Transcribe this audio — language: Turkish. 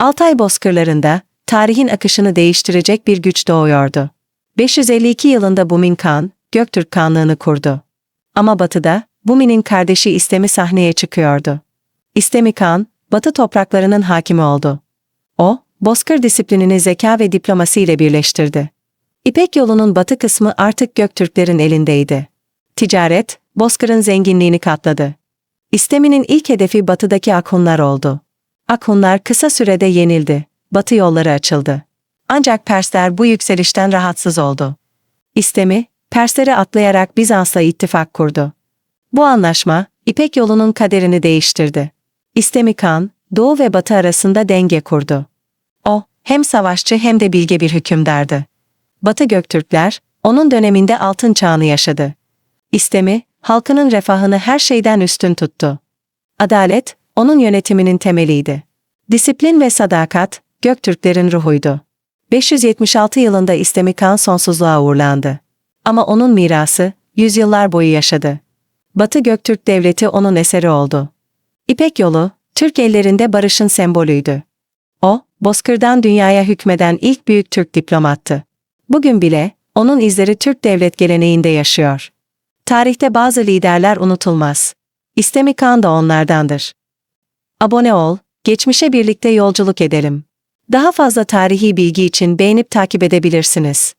Altay bozkırlarında tarihin akışını değiştirecek bir güç doğuyordu. 552 yılında Bumin Kan, Göktürk Kanlığını kurdu. Ama batıda, Bumin'in kardeşi İstemi sahneye çıkıyordu. İstemi Kan, batı topraklarının hakimi oldu. O, bozkır disiplinini zeka ve diplomasi ile birleştirdi. İpek yolunun batı kısmı artık Göktürklerin elindeydi. Ticaret, bozkırın zenginliğini katladı. İstemi'nin ilk hedefi batıdaki Akhunlar oldu. Akhunlar kısa sürede yenildi. Batı yolları açıldı. Ancak Persler bu yükselişten rahatsız oldu. İstemi, Persleri atlayarak Bizans'la ittifak kurdu. Bu anlaşma, İpek yolunun kaderini değiştirdi. İstemi Kan, Doğu ve Batı arasında denge kurdu. O, hem savaşçı hem de bilge bir hükümdardı. Batı Göktürkler, onun döneminde altın çağını yaşadı. İstemi, halkının refahını her şeyden üstün tuttu. Adalet, onun yönetiminin temeliydi. Disiplin ve sadakat, Göktürklerin ruhuydu. 576 yılında İstemi Kan sonsuzluğa uğurlandı. Ama onun mirası, yüzyıllar boyu yaşadı. Batı Göktürk Devleti onun eseri oldu. İpek yolu, Türk ellerinde barışın sembolüydü. O, Bozkır'dan dünyaya hükmeden ilk büyük Türk diplomattı. Bugün bile, onun izleri Türk devlet geleneğinde yaşıyor. Tarihte bazı liderler unutulmaz. İstemi Kan da onlardandır. Abone ol, geçmişe birlikte yolculuk edelim. Daha fazla tarihi bilgi için beğenip takip edebilirsiniz.